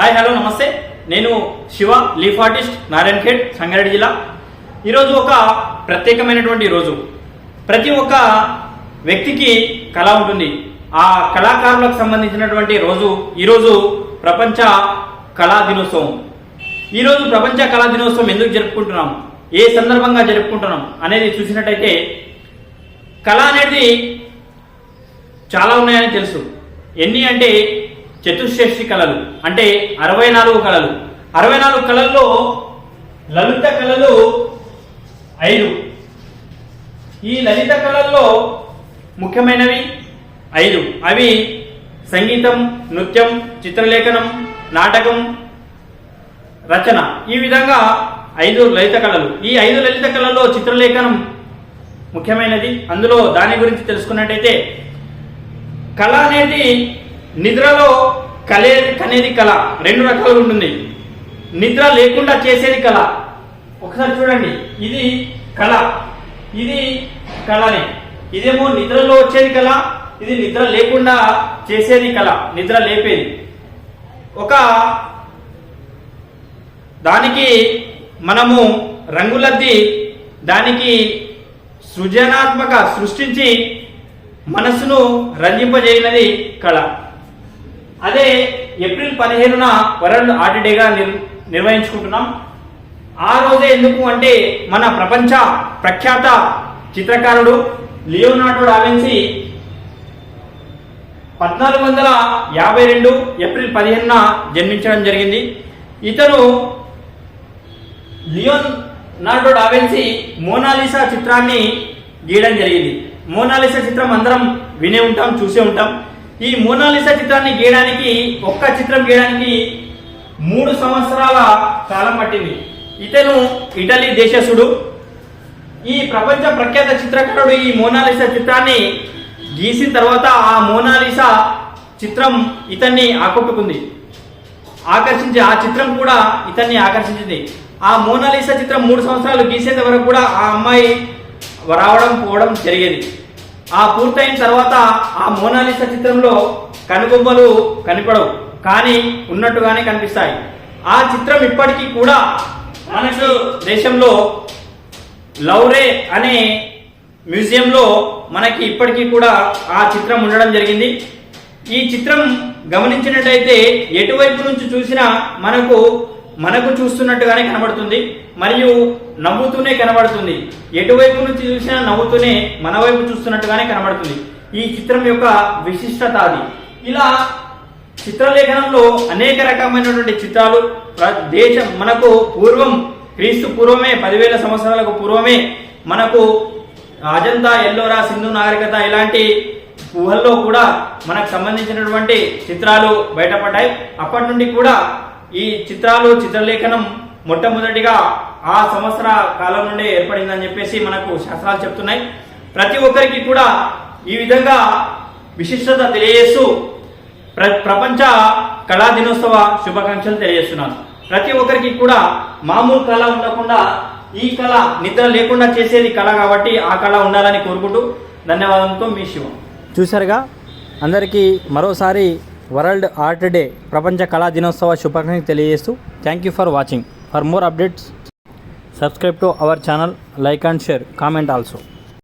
Hi hello నమస్తే. నేను Shiva leaf artist Narayana Khed Sangareddy జిల్లా. ఈరోజు ఒక ప్రత్యేకమైనటువంటి రోజు. ప్రతి ఒక్క వ్యక్తికి కళ ఉంటుంది. ఆ కళాకారులకు సంబంధించినటువంటి రోజు ఈరోజు ప్రపంచ కళా దినోత్సవం. ఈరోజు ప్రపంచ కళా దినోత్సవం ఎందుకు జరుపుకుంటున్నాం? ఏ సందర్భంగా జరుపుకుంటున్నాం? అనేది చూసినట్టయితే కళ అనేది చాలా ఉన్నాయని తెలుసు. ఎన్ని అంటే చతుషష్టి కళలు. అంటే అరవై నాలుగు కళలు. అరవై నాలుగు కళల్లో లలిత కళలు ఐదు. ఈ లలిత కళల్లో ముఖ్యమైనవి ఐదు. అవి సంగీతం నృత్యం చిత్రలేఖనం నాటకం రచన. ఈ విధంగా ఐదు లలిత కళలు. ఈ ఐదు లలిత కళల్లో చిత్రలేఖనం ముఖ్యమైనది. అందులో దాని గురించి తెలుసుకున్నట్టయితే కళ అనేది నిద్రలో కలే కనేది కళ. రెండు రకాలుగా ఉంటుంది. నిద్ర లేకుండా చేసేది కళ. ఒకసారి చూడండి. ఇది కళ. ఇది కళనే. ఇదేమో నిద్రలో వచ్చేది కళ. ఇది నిద్ర లేకుండా చేసేది కళ. నిద్ర లేపేది. ఒక దానికి మనము రంగులద్ది దానికి సృజనాత్మక సృష్టించి మనసును రంజింపజేయనది కళ. అదే ఏప్రిల్ పదిహేనున వరల్డ్ ఆర్ట్ డేగా నిర్ నిర్వహించుకుంటున్నాం. ఆ రోజే ఎందుకు అంటే మన ప్రపంచ ప్రఖ్యాత చిత్రకారుడు లియోనార్డో డావిన్సీ పద్నాలుగు వందల యాభై రెండు ఏప్రిల్ పదిహేనున జన్మించడం జరిగింది. ఇతను లియోన్ నార్డో డావెన్సీ మోనాలిసా చిత్రాన్ని గీయడం జరిగింది. మోనాలిసా చిత్రం అందరం వినే ఉంటాం చూసే ఉంటాం. ఈ మోనాలిసా చిత్రాన్ని గీయడానికి ఒక్క చిత్రం గీయడానికి మూడు సంవత్సరాల కాలం పట్టింది. ఇతను ఇటలీ దేశసుడు ఈ ప్రపంచ ప్రఖ్యాత చిత్రకారుడు ఈ మోనాలిసా చిత్రాన్ని గీసిన తర్వాత ఆ మోనాలిసా చిత్రం ఇతన్ని ఆకట్టుకుంది. ఆకర్షించి ఆ చిత్రం కూడా ఇతన్ని ఆకర్షించింది. ఆ మోనాలిసా చిత్రం మూడు సంవత్సరాలు గీసేంత వరకు కూడా ఆ అమ్మాయి రావడం పోవడం జరిగేది. ఆ పూర్తయిన తర్వాత ఆ మోనాలిస చిత్రంలో కనుబొమ్మలు కనపడవు. కానీ ఉన్నట్టుగానే కనిపిస్తాయి. ఆ చిత్రం ఇప్పటికీ కూడా మనకు దేశంలో లౌరే అనే మ్యూజియంలో మనకి ఇప్పటికీ కూడా ఆ చిత్రం ఉండడం జరిగింది. ఈ చిత్రం గమనించినట్టయితే ఎటువైపు నుంచి చూసినా మనకు మనకు చూస్తున్నట్టుగానే కనబడుతుంది మరియు నవ్వుతూనే కనబడుతుంది. ఎటువైపు నుంచి చూసినా నవ్వుతూనే మన వైపు చూస్తున్నట్టుగానే కనబడుతుంది. ఈ చిత్రం యొక్క విశిష్టత అది. ఇలా చిత్రలేఖనంలో అనేక రకమైనటువంటి చిత్రాలు దేశం మనకు పూర్వం క్రీస్తు పూర్వమే పదివేల సంవత్సరాలకు పూర్వమే మనకు అజంతా ఎల్లోరా సింధు నాగరికత ఇలాంటి ఊహల్లో కూడా మనకు సంబంధించినటువంటి చిత్రాలు బయటపడ్డాయి. అప్పటి నుండి కూడా ఈ చిత్రాలు చిత్రలేఖనం మొట్టమొదటిగా ఆ సంవత్సర కాలం నుండే ఏర్పడిందని చెప్పేసి మనకు శాస్త్రాలు చెప్తున్నాయి. ప్రతి ఒక్కరికి కూడా ఈ విధంగా విశిష్టత తెలియజేస్తూ ప్ర ప్రపంచ కళా దినోత్సవ శుభాకాంక్షలు తెలియజేస్తున్నాను. ప్రతి ఒక్కరికి కూడా మామూలు కళ ఉండకుండా ఈ కళ నిద్ర లేకుండా చేసేది కళ కాబట్టి ఆ కళ ఉండాలని కోరుకుంటూ ధన్యవాదంతో మీ శివం. చూసారుగా అందరికీ మరోసారి వరల్డ్ ఆర్ట్ డే ప్రపంచ కళా దినోత్సవ శుభాకాంక్షలు తెలియజేస్తూ thank you for watching for more updates subscribe to our channel like and share comment also